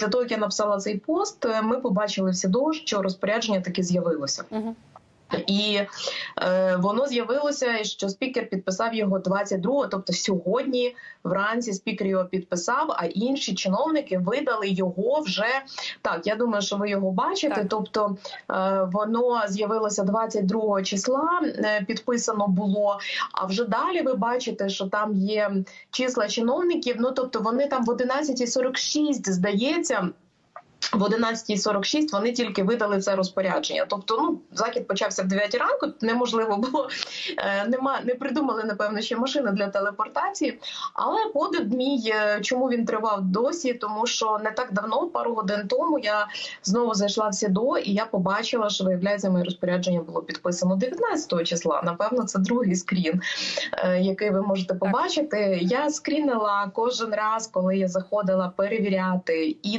Після того, як я написала цей пост, е, ми побачили всі до, що розпорядження таки з'явилося. Угу. І е, воно з'явилося, що спікер підписав його 22-го, тобто сьогодні вранці спікер його підписав, а інші чиновники видали його вже так. Я думаю, що ви його бачите. Так. Тобто е, воно з'явилося 22 числа, е, підписано було. А вже далі ви бачите, що там є числа чиновників. Ну тобто вони там в 11.46, здається. В 11.46 вони тільки видали це розпорядження. Тобто, ну захід почався в 9 ранку. Неможливо було е, нема, не придумали напевно ще машини для телепортації. Але подив мій, е, чому він тривав досі? Тому що не так давно, пару годин тому, я знову зайшла в СІДО, і я побачила, що виявляється, моє розпорядження було підписано 19 числа. Напевно, це другий скрін, е, який ви можете побачити. Я скрінила кожен раз, коли я заходила перевіряти і